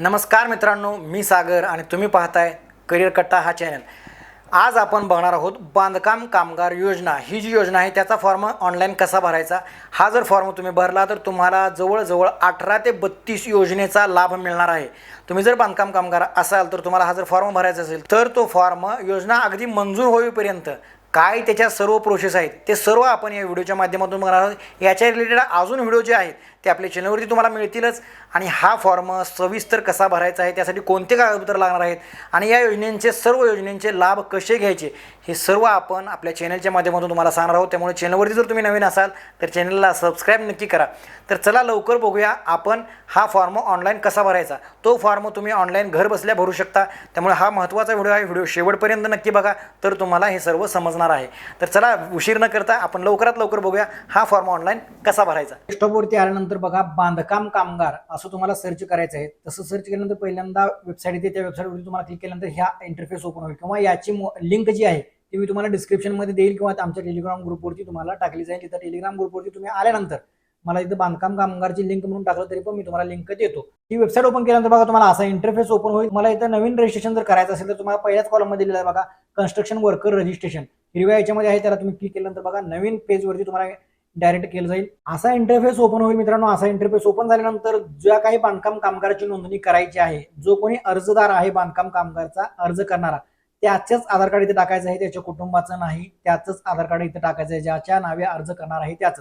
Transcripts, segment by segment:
नमस्कार मित्रांनो मी सागर आणि तुम्ही पाहताय करिअर कट्टा हा चॅनल आज आपण बघणार आहोत बांधकाम कामगार योजना. ही जी योजना आहे त्याचा फॉर्म ऑनलाईन कसा भरायचा? हा जर फॉर्म तुम्ही भरला तर तुम्हाला जवळजवळ अठरा ते बत्तीस योजनेचा लाभ मिळणार आहे. तुम्ही जर बांधकाम कामगार असाल तर तुम्हाला हा जर फॉर्म भरायचा असेल तर तो फॉर्म योजना अगदी मंजूर होईपर्यंत काय त्याच्या सर्व प्रोसेस आहेत ते सर्व आपण या व्हिडिओच्या माध्यमातून बघणार आहोत. याच्या रिलेटेड अजून व्हिडिओ जे आहेत ते आपल्या चॅनलवरती तुम्हाला मिळतीलच. आणि हा फॉर्म सविस्तर कसा भरायचा आहे त्यासाठी कोणते कागदपत्र लागणार आहेत आणि या योजनेचे सर्व योजनेचे लाभ कसे घ्यायचे हे सर्व आपण आपल्या चॅनलच्या माध्यमातून तुम्हाला सांगणार आहोत. त्यामुळे चॅनलवरती जर तुम्ही नवीन असाल तर चॅनलला सबस्क्राईब नक्की करा. तर चला लवकर बघूया आपण हा फॉर्म ऑनलाईन कसा भरायचा. तो फॉर्म तुम्ही ऑनलाईन घर बसल्या भरू शकता. त्यामुळे हा महत्त्वाचा व्हिडिओ आहे. व्हिडिओ शेवटपर्यंत नक्की बघा. तर तुम्हाला हे सर्व समजणार आहे. तर चला उशीर न करता आपण लवकरात लवकर बघूया हा फॉर्म ऑनलाईन कसा भरायचा. डेस्कटॉपवरती आल्यानंतर बघा बांधकाम कामगार असं तुम्हाला सर्च करायचं आहे. तसं सर्च केल्यानंतर पहिल्यांदा वेबसाईट येते त्या वेबसाईटवरती तुम्हाला क्लिक केल्यानंतर ह्या इंटरफेस ओपन होईल. किंवा याची लिंक जी आहे ती मी तुम्हाला डिस्क्रिप्शनमध्ये देईल किंवा आमच्या टेलिग्राम ग्रुपवरती तुम्हाला टाकली जाईल. तिथं टेलिग्राम ग्रुपवरती तुम्ही आल्यानंतर मला इथं बांधकाम कामगारची लिंक म्हणून टाकलं तरी पण मी तुम्हाला लिंक देतो. ही वेबसाईट ओपन केल्यानंतर बघा तुम्हाला असा इंटरफेस ओपन होईल. मला इथं नवीन रजिस्ट्रेशन जर करायचं असेल तर तुम्हाला पहिल्याच कॉलममध्ये दिलेलं आहे बघा कन्स्ट्रक्शन वर्कर रजिस्ट्रेशन हिरव्या याच्यामध्ये आहे त्याला तुम्ही क्लिक केल्यानंतर बघा नवीन पेजवरती तुम्हाला डायरेक्ट केलं जाईल. असा इंटरफेस ओपन होईल मित्रांनो. असा इंटरफेस ओपन झाल्यानंतर ज्या काही बांधकाम कामगाराची नोंदणी करायची आहे जो कोणी अर्जदार आहे बांधकाम कामगारचा अर्ज करणारा त्याचंच आधार कार्ड इथे टाकायचं आहे त्याच्या कुटुंबाचं नाही त्याचंच आधार कार्ड इथे टाकायचं आहे ज्याच्या नावे अर्ज करणार आहे त्याच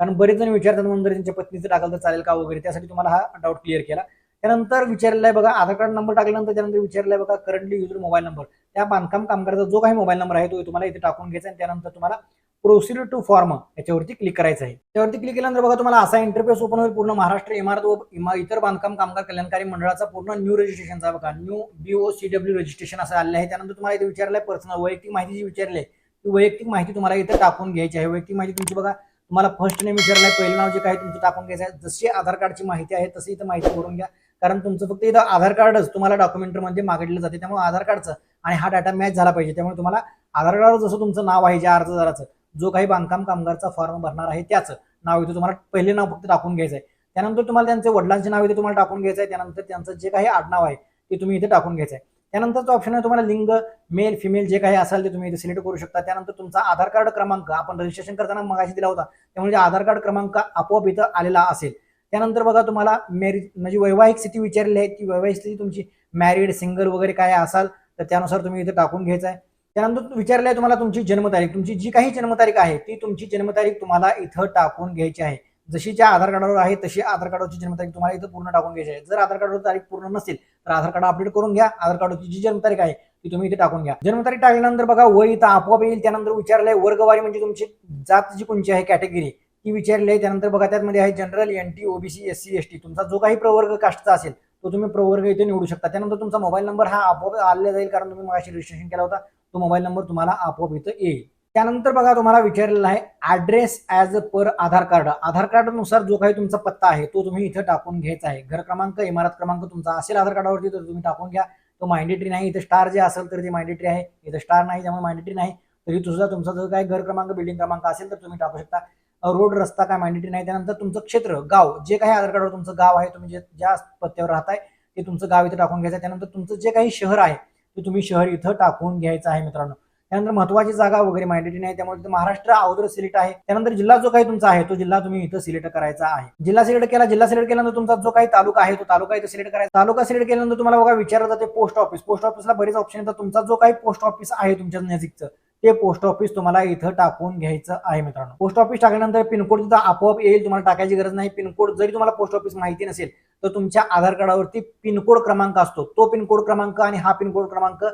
कारण बरेच जण विचारतात म्हणून जर त्यांच्या पत्नीचं टाकलं तर चालेल का? वगैरे. त्यासाठी तुम्हाला हा डाऊट क्लिअर केला. त्यानंतर विचारलेलं आहे बघा आधार कार्ड नंबर टाकल्यानंतर त्यानंतर विचारलं आहे बघा करंटली युजर मोबाईल नंबर त्या बांधकाम कामगाराचा जो काही मोबाईल नंबर आहे तो तुम्हाला इथे टाकून घ्यायचा आणि त्यानंतर तुम्हाला प्रोसिड टू फॉर्म याच्यावरती क्लिक करायचं आहे. त्यावरती क्लिक केल्यानंतर बघा तुम्हाला असा इंटरफेस ओपन होईल. पूर्ण महाराष्ट्र इमारत व इमा- इतर बांधकाम कामगार कल्याणकारी मंडळाचा पूर्ण न्यू रजिस्ट्रेशनचा बघा new B O C W registration असं आलेलं आहे. त्यानंतर तुम्हाला इथे विचारलं आहे पर्सनल वैयक्तिक माहिती जी विचारली आहे ती वैयक्तिक माहिती तुम्हाला इथे टाकून घ्यायची आहे. वैयक्तिक माहिती तुमची बघा तुम्हाला फर्स्ट नेम विचारलं आहे पहिलं नाव जे काही तुमचं टाकून घ्यायचं आहे. जशी आधार कार्डची माहिती आहे तशी इथं माहिती करून घ्या. कारण तुमचं फक्त इथं आधार कार्डच तुम्हाला डॉक्युमेंटमध्ये मागितलं जाते त्यामुळे आधार कार्डचं आणि हा डाटा मॅच झाला पाहिजे. त्यामुळे तुम्हाला आधार कार्ड जसं तुमचं नाव आहे ज्या अर्जदाराचं जो काही बांधकाम कामगारचा फॉर्म भरणार आहे त्याचं नाव इथे तुम्हाला पहिले नाव फक्त टाकून घ्यायचं आहे त्यानंतर तुम्हाला त्यांचे वडिलांचे नाव इथे तुम्हाला टाकून घ्यायचं आहे त्यानंतर त्यांचं जे काही आडनाव आहे ते तुम्ही इथे टाकून घ्यायचं आहे त्यानंतरचं ऑप्शन आहे तुम्हाला लिंग मेल फिमेल जे काही असेल ते तुम्ही इथे सिलेक्ट करू शकता. त्यानंतर तुमचा आधार कार्ड क्रमांक आपण रजिस्ट्रेशन करताना मगाशी दिला होता. त्यामुळे आधार कार्ड क्रमांक आपोआप इथं आलेला असेल. त्यानंतर बघा तुम्हाला मॅरिज म्हणजे वैवाहिक स्थिती विचारलेली आहे ती वैवाहिक स्थिती तुमची मॅरिड सिंगल वगैरे काय असाल तर त्यानुसार तुम्ही इथे टाकून घ्यायचं आहे. त्यानंतर विचारलं आहे तुम्हाला तुमची जन्मतारीख तुमची जी काही जन्मतारीख आहे ती तुमची जन्मतारीख तुम्हाला इथं टाकून घ्यायची आहे. जशी ज्या आधार कार्डावर आहे तशी आधार कार्डाची जन्मतारीख तुम्हाला इथं पूर्ण टाकून घ्यायची आहे. जर आधार कार्डवर तारीख पूर्ण नसेल तर आधार कार्ड अपडेट करून घ्या. आधार कार्डची जी जन्मतारीख आहे ती तुम्ही इथे टाकून घ्या. जन्मतारीख टाकल्यानंतर बघा वय इथं आपोआप येईल. त्यानंतर विचारलंय वर्गवारी म्हणजे तुमची जात जी कोणची आहे कॅटेगरी ती विचारली आहे. त्यानंतर बघा त्यामध्ये आहे general N T O B C S C S T तुमचा जो काही प्रवर्ग कास्टचा असेल तो तुम्ही प्रवर्ग इथे निवडू शकता. त्यानंतर तुमचा मोबाईल नंबर हा आपोआप आलेला जाईल कारण तुम्ही मगाशी रजिस्ट्रेशन केला होता. तो मोबाईल नंबर तुम्हाला आपोआप इथं येईल. त्यानंतर बघा तुम्हाला विचारलेला आहे address as per Aadhaar card Aadhaar कार्डनुसार जो काही तुमचा पत्ता आहे तो तुम्ही इथं टाकून घ्यायचा आहे. घर क्रमांक इमारत क्रमांक तुमचा असेल आधार कार्डावरती तर तुम्ही टाकून घ्या. तो माइंडेटरी नाही इथं स्टार जे असेल तर ते माइंडेटरी आहे. इथं स्टार नाही त्यामुळे माइंडेटरी नाही. तरी तुझा तुमचा जो काही घर क्रमांक बिल्डिंग क्रमांक असेल तर तुम्ही टाकू शकता. रोड रस्ता काय मॅन्डेटरी नाही त्यानंतर तुमचं क्षेत्र गाव जे काही आधार कार्डवर तुमचं गाव आहे तुम्ही जे ज्या पत्त्यावर राहताय ते तुमचं गाव इथं टाकून घ्यायचं आहे. त्यानंतर तुमचं जे काही शहर आहे ते तुम्ही शहर इथं टाकून घ्यायचं आहे मित्रांनो. त्यानंतर महत्वाची जागा वगैरे माइंडेटरी नाही त्यामुळे महाराष्ट्र अगोदर सिलेक्ट आहे. त्यानंतर जिल्हा जो काही तुमचा आहे तो जिल्हा तुम्ही इथं सिलेक्ट करायचा आहे. जिल्हा सिलेक्ट केला जिल्हा सिलेक्ट केल्यानंतर तुमचा जो काही तालुका आहे तो तालुका इथं सिलेक्ट करायचा. तालुका सिलेक्ट केल्यानंतर तुम्हाला बघा विचारलं जाते पोस्ट ऑफिस पोस्ट ऑफिसला बरेच ऑप्शन येतात. तुमचा जो काही पोस्ट ऑफिस आहे तुमच्या नजिकचं ते पोस्ट ऑफिस तुम्हाला इथं टाकून घ्यायचं आहे मित्रांनो. पोस्ट ऑफिस टाकल्यानंतर पिनकोड तिथं आपोआप येईल तुम्हाला टाकायची गरज नाही. पिनकोड जरी तुम्हाला पोस्ट ऑफिस माहिती नसेल तर तुमच्या आधार कार्डावरती पिनकोड क्रमांक असतो. तो पिनकोड क्रमांक आणि हा पिनकोड क्रमांक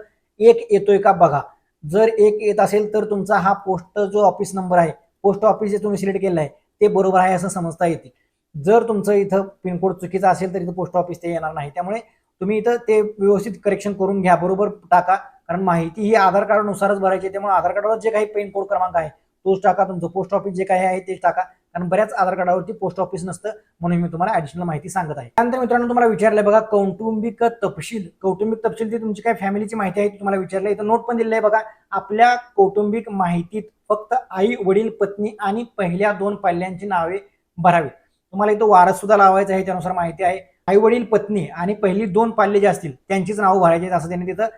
एक येतोय का बघा. जर एक येत असेल तर तुमचा हा पोस्ट जो ऑफिस नंबर आहे पोस्ट ऑफिस जे तुम्ही सिलेक्ट केलं आहे ते बरोबर आहे असं समजता येते. जर तुमचं इथं पिनकोड चुकीचा असेल तर इथं पोस्ट ऑफिस ते येणार नाही. त्यामुळे तुम्ही इथं ते व्यवस्थित करेक्शन करून घ्या. बरोबर टाका. कारण माहिती ही आधार कार्डनुसारच भरायची आहे त्यामुळे आधार कार्डावर जे काही पिनकोड क्रमांक आहे तोच टाका तुमचं पोस्ट ऑफिस जे काही आहे तेच टाका. कारण बऱ्याच आधार कार्डावरती पोस्ट ऑफिस नसतं म्हणून मी तुम्हाला ऍडिशनल माहिती सांगत आहे. त्यानंतर मित्रांनो तुम्हाला विचारलंय बघा कौटुंबिक तपशील कौटुंबिक तपशील ती तुमची काय फॅमिलीची माहिती आहे तुम्हाला विचारलं इथं नोट पण दिलेलं आहे बघा. आपल्या कौटुंबिक माहितीत फक्त आई वडील पत्नी आणि पहिल्या दोन पाल्यांची नावे भरावीत तुम्हाला इथं वारस सुद्धा लावायचं आहे त्यानुसार माहिती आहे. आई वडील पत्नी आणि पहिली दोन पाल्ले जे असतील त्यांचीच नावं भरायची आहेत असं त्यांनी तिथं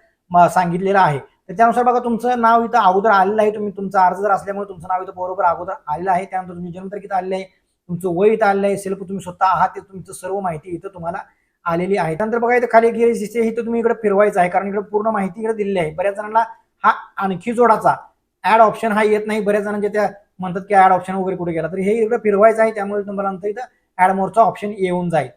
सांगितलेलं आहे. तर त्यानुसार बघा तुमचं नाव इथं अगोदर आलेलं आहे. तुम्ही तुमचा अर्ज जर असल्यामुळे तुमचं नाव इथं बरोबर अगोदर आलेलं आहे. त्यानंतर तुम्ही जन्मतारीख इथं आलेली आहे. तुमचं वय इथं आलेलं आहे. सेल्फ तुम्ही स्वतः आहात. ते तुमचं सर्व माहिती इथं तुम्हाला आलेली आहे. त्यानंतर बघा इथं खाली गिरीश दिसते इथं तुम्ही इकडे फिरवायचं आहे. कारण इकडे पूर्ण माहिती इकडे दिलेली आहे. बऱ्याच जणांना हा आणखी जोडाचा ऍड ऑप्शन हा येत नाही. बऱ्याच जणांच्या त्या म्हणतात की ऍड ऑप्शन वगैरे कुठे गेला. तर हे इकडे फिरवायचं आहे. त्यामुळे तुम्हाला नंतर इथं ऍड मोरचा ऑप्शन येऊन जाईल.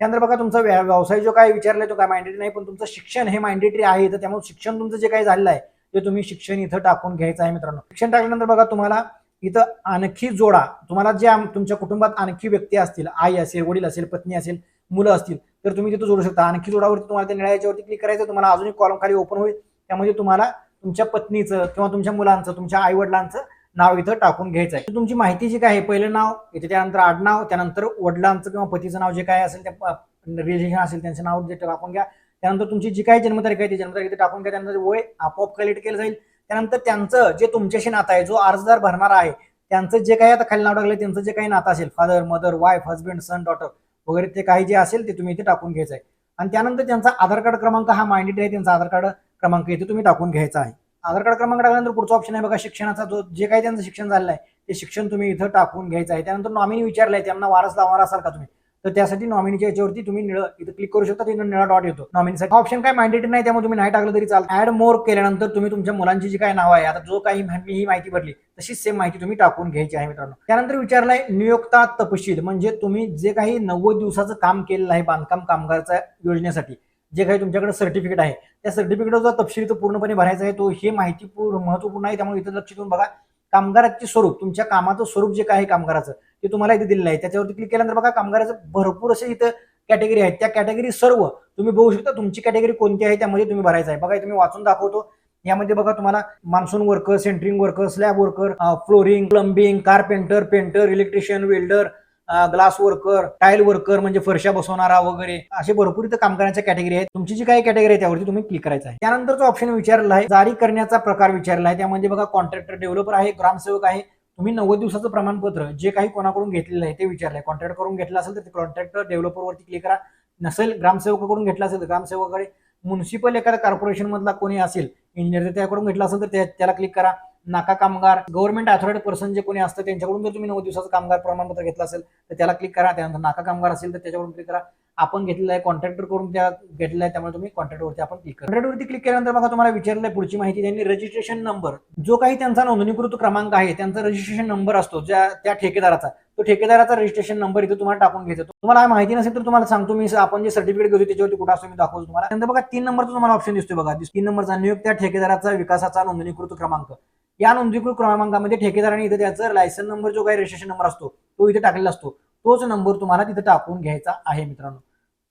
त्यानंतर बघा तुमचा व्या- व्यवसाय जो काय विचारलाय तो काय माइंडेटरी नाही पण तुमचं शिक्षण हे माइंडेटरी आहे. तर त्यामुळे शिक्षण तुमचं जे काही झालेलं आहे ते तुम्ही शिक्षण इथं टाकून घ्यायचं आहे मित्रांनो. शिक्षण टाकल्यानंतर बघा तुम्हाला इथं आणखी जोडा तुम्हाला जे तुमच्या कुटुंबात आणखी व्यक्ती असतील आई असेल वडील असेल पत्नी असेल मुलं असतील तर तुम्ही तिथं जोडू शकता. आणखी जोडावरती तुम्हाला त्या निळायच्यावरती क्लिक करायचं तुम्हाला अजून एक कॉलम खाली ओपन होईल. त्यामध्ये तुम्हाला तुमच्या पत्नीचं किंवा तुमच्या मुलांचं तुमच्या आई वडिलांचं नाव इथं टाकून घ्यायचं आहे. तुमची माहिती जी काय आहे पहिलं नाव इथे त्यानंतर आडनाव त्यानंतर वडिलांचं किंवा पतीचं नाव जे काय असेल त्या रिलेशन असेल त्यांचं नाव जे टाकून घ्या. त्यानंतर तुमची जी काही जन्मतारीख आहे ती जन्मतारीख इथे टाकून घ्या. त्यानंतर वय आपोआप कलेक्ट केलं जाईल. त्यानंतर त्यांचं जे तुमच्याशी नातं आहे जो अर्जदार भरणार आहे त्यांचं जे काही आता खाली नाव टाकलं त्यांचं जे काही नातं असेल father mother wife husband son daughter वगैरे ते काही जे असेल ते तुम्ही इथे टाकून घ्यायचं आहे. आणि त्यानंतर त्यांचा आधार कार्ड क्रमांक हा मायंडेड आहे त्यांचा आधार कार्ड क्रमांक इथे तुम्ही टाकून घ्यायचा आहे. आधार कार्ड क्रमांक टाकल्यानंतर पुढचा ऑप्शन आहे बघा शिक्षणाचा जो जे काही त्यांचं शिक्षण झालेलं आहे ते शिक्षण तुम्ही इथं टाकून घ्यायचं आहे. त्यानंतर नॉमिनी विचारलंय त्यांना वारस लावणार असाल का तुम्ही? तर त्यासाठी नॉमिनीच्या याच्यावरती तुम्ही निळ इथं क्लिक करू शकता तिथं निळा डॉट येतो नॉमिनीसाठी ऑप्शन काय माइंडेटरी नाही त्यामुळे तुम्ही नाही टाकलं तरी चालतं. ऍड मोर केल्यानंतर तुम्ही तुमच्या मुलांची जी काही नाव आहे आता जो काही मी ही माहिती भरली तशीच सेम माहिती तुम्ही टाकून घ्यायची आहे मित्रांनो. त्यानंतर विचारलंय नियोक्ता तपशील म्हणजे तुम्ही जे काही नव्वद दिवसाचं काम केलेलं आहे बांधकाम कामगारच्या योजनेसाठी जे काही तुमच्याकडे सर्टिफिकेट आहे त्या सर्टिफिकेटचा तपशील तो पूर्णपणे भरायचा आहे तो हे माहिती पूर्ण महत्त्वपूर्ण आहे त्यामुळे इथं लक्ष देऊन बघा. कामगाराचे स्वरूप तुमच्या कामाचं स्वरूप जे काय आहे कामगाराचं ते तुम्हाला इथे दिलेलं आहे. त्याच्यावरती क्लिक केल्यानंतर बघा कामगाराचं भरपूर असे इथं कॅटेगरी आहेत. त्या कॅटेगरी सर्व तुम्ही बघू शकता तुमची कॅटेगरी कोणती आहे त्यामध्ये तुम्ही भरायचं आहे. बघा तुम्ही वाचून दाखवतो. यामध्ये बघा तुम्हाला mason worker centering worker slab worker flooring plumbing carpenter painter electrician welder glass worker tile worker म्हणजे फरशा बसवणारा वगैरे असे भरपूर इथं कामगारांच्या कॅटेगरी आहेत. तुमची जी काही कॅटेगरी आहे त्यावरती तुम्ही क्लिक करायचं आहे. त्यानंतरचा ऑप्शन विचारला आहे जारी करण्याचा प्रकार विचारला आहे त्यामध्ये बघा कॉन्ट्रॅक्टर डेव्हलपर आहे ग्रामसेवक आहे. तुम्ही नव्वद दिवसाचं प्रमाणपत्र जे काही कोणाकडून घेतलेलं आहे ते विचारलंय. कॉन्ट्रॅक्ट करून घेतलं असेल तर ते कॉन्ट्रॅक्टर डेव्हलपरवरती क्लिक करा. नसेल ग्रामसेवकाकडून घेतलं असेल तर ग्रामसेवकाकडे. म्युन्सिपल एखाद्या कॉर्पोरेशन मधला कोणी असेल इंजिनियर त्याकडून घेतलं असेल तर त्या- त्याला क्लिक करा. नाका कामगार गव्हर्नमेंट अथॉरिटी पर्सन जे कोणी असतं त्यांच्याकडून जर तुम्ही नऊ दिवसाचं कामगार प्रमाणपत्र घेतलं असेल तर त्याला क्लिक करा. त्यानंतर नाका कामगार असेल तर त्याच्यावरून क्लिक करा. आपण घेतलेलं आहे कॉन्ट्रॅक्टर करून त्या घेतलेलं आहे त्यामुळे तुम्ही कॉन्ट्रॅक्टवरती आपण क्लिक करा. कॉन्ट्रॅक्टवरती क्लिक केल्यानंतर बघा तुम्हाला विचारलं पुढची माहिती त्यांनी रजिस्ट्रेशन नंबर जो काही त्यांचा नोंदणीकृत क्रमांक आहे त्यांचा रजिस्ट्रेशन नंबर असतो ज्या त्या ठेकेदाराचा. तो ठेकेदाराचा रजिस्ट्रेशन नंबर इथे तुम्हाला टाकून घ्यायचा. तुम्हाला माहिती नसेल तर तुम्हाला सांगतो मी आपण जे सर्टिफिकेट घेतो त्याच्यावरती कुठं असतो मी दाखवतो तुम्हाला. त्यानंतर बघा तीन नंबरचा तुम्हाला ऑप्शन दिसतोय बघा. तीन नंबरचा नियुक्त त्या ठेकेदाराचा विकासाचा नोंदणीकृत क्रमांक. या नोंदणीकृत क्रमांकामध्ये ठेकेदाराने इथे त्याचा लायसन नंबर जो काही रजिस्ट्रेशन नंबर असतो तो इथे टाकलेला असतो. तोच नंबर तुम्हाला तिथे टाकून घ्यायचा आहे मित्रांनो.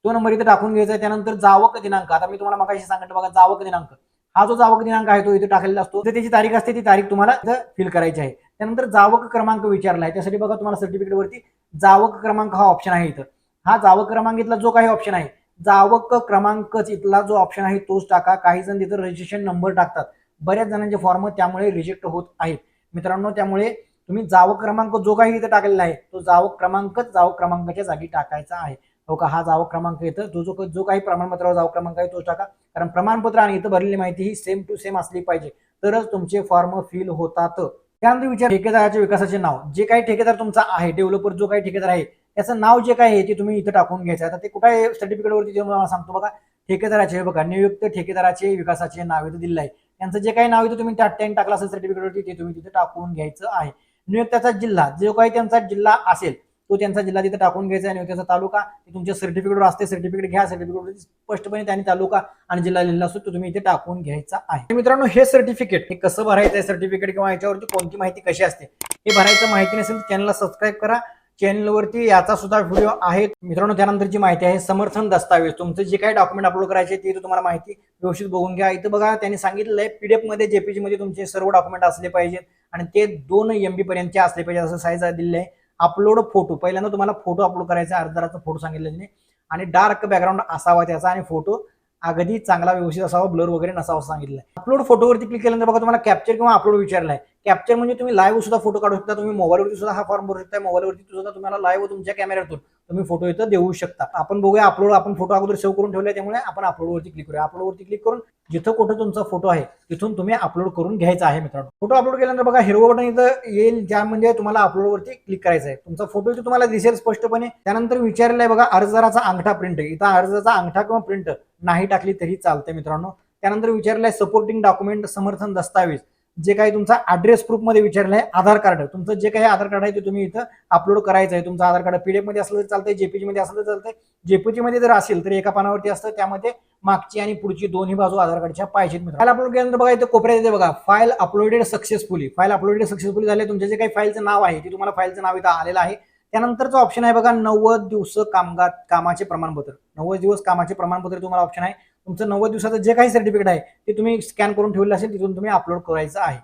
तो नंबर इथे टाकून घ्यायचा आहे. त्यानंतर जावक दिनांक आता मी तुम्हाला मगाशी सांगितलं बघा जावक दिनांक. हा जो जावक दिनांक आहे तो इथे टाकलेला असतो. तर त्याची तारीख असते ती तारीख तुम्हाला इथं फिल करायची आहे. त्यानंतर जावक क्रमांक विचारला आहे. त्यासाठी बघा तुम्हाला सर्टिफिकेट वरती जावक क्रमांक हा ऑप्शन आहे इथं. हा जावक क्रमांक इथला जो काही ऑप्शन आहे जावक क्रमांकच इथला जो ऑप्शन आहे तोच टाका. काही जण तिथं रजिस्ट्रेशन नंबर टाकतात. बऱ्याच जणांचे फॉर्म त्यामुळे रिजेक्ट होत आहेत. मित्रांनो त्यामुळे तुम्ही जावक क्रमांक जो काही इथं टाकलेला आहे तो जावक क्रमांकच जावक क्रमांकाच्या जागी टाकायचा आहे. हो का? हा जावक क्रमांक येतं जो जो जो काही प्रमाणपत्रावर जावक क्रमांक आहे तो टाका. कारण प्रमाणपत्र आणि इथं भरलेली माहिती ही सेम टू सेम असली पाहिजे. तरच तुमचे फॉर्म फिल होतात. त्यानंतर विचार ठेकेदाराच्या विकासाचे नाव. जे काही ठेकेदार तुमचा आहे डेव्हलपर जो काही ठेकेदार आहे त्याचं नाव जे काय आहे ते तुम्ही इथं टाकून घ्यायचं आता ते कुठे आहे? सर्टिफिकेटवरती सांगतो बघा. ठेकेदाराचे हे बघा नियुक्त ठेकेदाराचे विकासाचे नाव इथं दिलेलं आहे. त्यांचं जे काही नाव येतं तुम्ही टेन टाकलं असेल सर्टिफिकेटवरती ते तुम्ही तिथे टाकून घ्यायचं आहे. नियुक्ताचा जिल्हा जो काही त्यांचा जिल्हा असेल तो त्यांचा जिल्हा तिथे टाकून घ्यायचा आहे नियुक्ताचा तालुका तुमच्या सर्टिफिकेटवर असते सर्टिफिकेट घ्या सर्टिफिकेटवर स्पष्टपणे त्यांनी तालुका आणि जिल्हा लिहिला असतो तो तुम्ही इथे टाकून घ्यायचा आहे. मित्रांनो हे सर्टिफिकेट हे कसं भरायचं आहे सर्टिफिकेट किंवा याच्यावरती कोणती माहिती कशी असते हे भरायचं माहिती नसेल तर चॅनलला सबस्क्राईब करा. चॅनलवरती याचा सुद्धा व्हिडिओ आहे. मित्रांनो त्यानंतरची माहिती आहे समर्थन दस्तावेज. तुमचं जे काही डॉक्युमेंट अपलोड करायचे ते तुम्हाला माहिती व्यवस्थित बघून घ्या. इथं बघा त्यांनी सांगितलं आहे पीडीएफमध्ये जेपीजी मध्ये तुमचे सर्व डॉक्युमेंट असले पाहिजेत आणि ते दोन एमबी पर्यंतचे असले पाहिजे असं साईज दिलेलं आहे अपलोड फोटो पहिल्यांदा तुम्हाला फोटो अपलोड करायचा अर्जदाराचा फोटो सांगितलं आणि डार्क बॅकग्राऊंड असावा त्याचा आणि फोटो अगदी चांगला व्यवस्थित असावा ब्लर वगैरे नसावा सांगितलं अपलोड फोटोवरती क्लिक केल्यानंतर बघा तुम्हाला कॅप्चर किंवा अपलोड विचारलं आहे कॅप्चर म्हणजे तुम्ही लाईव्ह सुद्धा फोटो काढू शकता तुम्ही मोबाईलवरती सुद्धा हा फॉर्म भरू शकता मोबाईलवरती सुद्धा तुम्हाला लाईव्ह तुमच्या कॅमेऱ्यातून तुम्ही फोटो इथं देऊ शकता. आपण बघूया अपलोड आपण फोटो अगोदर सेव्ह करून ठेवले त्यामुळे आपण अपलोडवरती क्लिक करूया. अपलोडवरती क्लिक करून जिथं कुठं तुमचा फोटो आहे तिथून तुम्ही अपलोड करून घ्यायचा आहे मित्रांनो. फोटो अपलोड केल्यानंतर बघा हिरवं बटन इथं येईल ज्या म्हणजे तुम्हाला अपलोडवरती क्लिक करायचं आहे. तुमचा फोटो इथं तुम्हाला दिसेल स्पष्टपणे. त्यानंतर विचारलेलं आहे बघा अर्जदाराचा अंगठा प्रिंट इथं अर्जाचा अंगठा किंवा प्रिंट नाही टाकली तरी चालते मित्रांनो. त्यानंतर विचारलं आहे सपोर्टिंग डॉक्युमेंट समर्थन दस्तावेज. जे काही तुमचा ऍड्रेस प्रूफमध्ये विचारलं आहे आधार कार्ड. तुमचं जे काही आधार कार्ड आहे ते तुम्ही इथं अपलोड करायचं आहे. तुमचं आधार कार्ड पीडीएफमध्ये असलं तर चालतंय जेपीजी मध्ये असलं तर चालतंय. जेपीजी मध्ये जर असेल तर एका पानावरती असतं त्यामध्ये मागची आणि पुढची दोन्ही बाजू आधार कार्डच्या पाहिजेत फाईल अपलोड केल्यानंतर बघा इथं कोपऱ्यात येते बघा file uploaded successfully file uploaded successfully झाले तुमचे जे काही फाईलचं नाव आहे ते तुम्हाला फाईलचं नाव इथं आलेलं आहे. त्यानंतरचा ऑप्शन आहे बघा नव्वद दिवस कामगार कामाचे प्रमाणपत्र. नव्वद दिवस कामाचे प्रमाणपत्र तुम्हाला ऑप्शन आहे. तुमचं नव्वद दिवसाचं जे काही सर्टिफिकेट आहे ते तुम्ही स्कॅन करून ठेवलेलं असेल तिथून तुम्ही अपलोड करायचं आहे.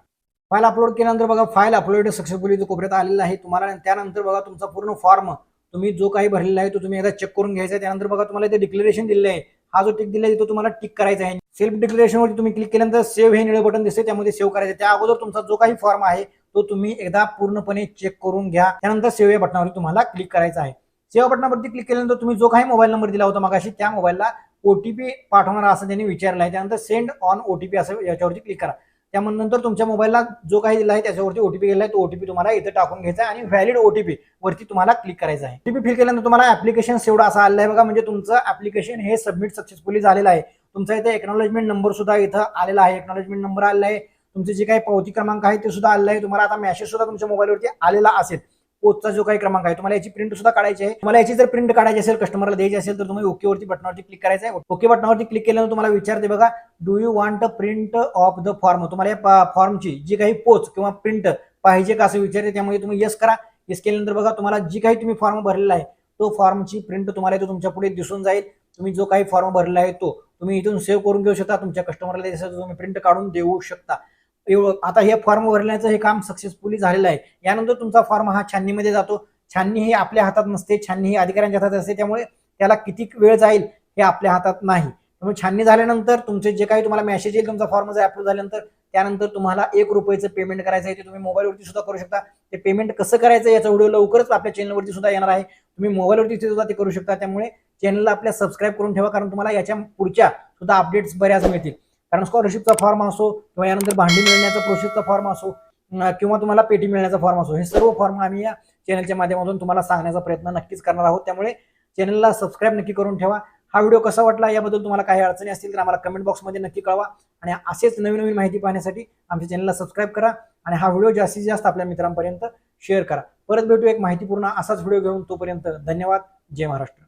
फाईल अपलोड केल्यानंतर बघा फाईल अपलोड सक्सेसफुली जो कोपऱ्यात आलेला आहे तुम्हाला. त्यानंतर बघा तुमचा पूर्ण फॉर्म तुम्ही जो काही भरलेला आहे तो तुम्ही एकदा चेक करून घ्यायचा आहे. त्यानंतर बघा तुम्हाला इथे डिक्लेरेशन दिलेलं आहे. हा जो टिक दिला आहे तो तुम्हाला टिक करायचा आहे. सेल्फ डिक्लेरेशनवरती तुम्ही क्लिक केल्यानंतर सेव्ह हे निळं बटन दिसते त्यामध्ये सेव्ह करायचं आहे. त्या अगोदर तुमचा जो काही फॉर्म आहे तो तुम्ही एकदा पूर्णपणे चेक करून घ्या. त्यानंतर सेव्ह या बटनावर तुम्हाला क्लिक करायचं आहे. सेव्ह बटनावरती क्लिक केल्यानंतर तुम्ही जो काही मोबाईल नंबर दिला होता मगाशी त्या मोबाईलला ओटीपी पाठवणार असं त्यांनी विचारलं आहे. त्यानंतर सेंड ऑन ओटीपी असं याच्यावरती क्लिक करा. त्यानंतर तुमच्या मोबाईलला जो काही दिला आहे त्याच्यावरती ओटीपी गेला आहे. तो ओटीपी तुम्हाला इथं टाकून घ्यायचा आहे आणि व्हॅलिड ओटीपी वरती तुम्हाला क्लिक करायचं आहे. ओटीपी फिल केल्यानंतर तुम्हाला ऍप्लिकेशन सेवढं असं आलं आहे बघा. म्हणजे तुमचं ऍप्लिकेशन हे सबमिट सक्सेसफुली झालेलं आहे. तुमचा इथे एक्नॉलेजमेंट नंबर सुद्धा इथं आलेला आहे. एक्नॉलेजमेंट नंबर आलेला आहे. तुमचे जे काही पावती क्रमांक आहे ते सुद्धा आलेला आहे तुम्हाला आता मेसेज सुद्धा तुमच्या मोबाईलवरती आलेला असेल. पोचचा जो काही क्रमांक आहे तुम्हाला याची प्रिंट सुद्धा काढायची आहे. तुम्हाला याची जर प्रिंट काढायची असेल कस्टमरला द्यायची असेल तर तुम्ही ओके वरती बटनावरती क्लिक करायचं आहे. ओके बटनावरती क्लिक केल्यानंतर तुम्हाला विचारते बघा do you want a print of the form तुम्हाला या फॉर्मची जी काही पोच किंवा प्रिंट पाहिजे का असं विचारते त्यामुळे तुम्ही येस करा. येस केल्यानंतर बघा तुम्हाला जी काही तुम्ही फॉर्म भरलेला आहे तो फॉर्मची प्रिंट तुम्हाला तो तुमच्यापुढे दिसून जाईल. तुम्ही जो काही फॉर्म भरलेला आहे तो तुम्ही इथून सेव्ह करून घेऊ शकता. तुमच्या कस्टमरला तुम्ही प्रिंट काढून देऊ शकता. आता हे फॉर्म भरण्याचं हे काम सक्सेसफुली झालेलं आहे. यानंतर तुमचा फॉर्म हा छाननीमध्ये जातो. छाननी ही आपल्या हातात नसते छाननी ही अधिकाऱ्यांच्या हातात असते त्यामुळे त्याला किती वेळ जाईल हे आपल्या हातात नाही. त्यामुळे छाननी झाल्यानंतर तुमचे जे काही तुम्हाला मेसेज येईल तुमचा फॉर्म जर अप्रूव्ह झाल्यानंतर त्यानंतर तुम्हाला एक रुपयाचं पेमेंट करायचं आहे ते तुम्ही मोबाईलवरती सुद्धा करू शकता. ते पेमेंट कसं करायचं याचा व्हिडिओ लवकरच आपल्या चॅनलवरती सुद्धा येणार आहे. तुम्ही मोबाईलवरती सुद्धा ते करू शकता. त्यामुळे चॅनलला आपल्या सबस्क्राईब करून ठेवा कारण तुम्हाला याच्या पुढच्या सुद्धा अपडेट्स बऱ्याच मिळतील. कारण स्कॉलरशिपचा फॉर्म असो किंवा यानंतर भांडी मिळण्याचा प्रोसेसचा फॉर्म असो किंवा तुम्हाला पेटी मिळण्याचा फॉर्म असो हे सर्व फॉर्म आम्ही या चॅनलच्या माध्यमातून तुम्हाला सांगण्याचा प्रयत्न नक्कीच करणार आहोत. त्यामुळे चॅनलला सबस्क्राईब नक्की करून ठेवा. हा व्हिडिओ कसा वाटला याबद्दल तुम्हाला काही अडचणी असतील तर आम्हाला कमेंट बॉक्समध्ये नक्की कळवा. आणि असेच नवीन नवीन माहिती पाहण्यासाठी आमच्या चॅनलला सबस्क्राईब करा आणि हा व्हिडिओ जास्तीत जास्त आपल्या मित्रांपर्यंत शेअर करा. परत भेटू एक माहितीपूर्ण असाच व्हिडिओ घेऊन तोपर्यंत धन्यवाद. जय महाराष्ट्र.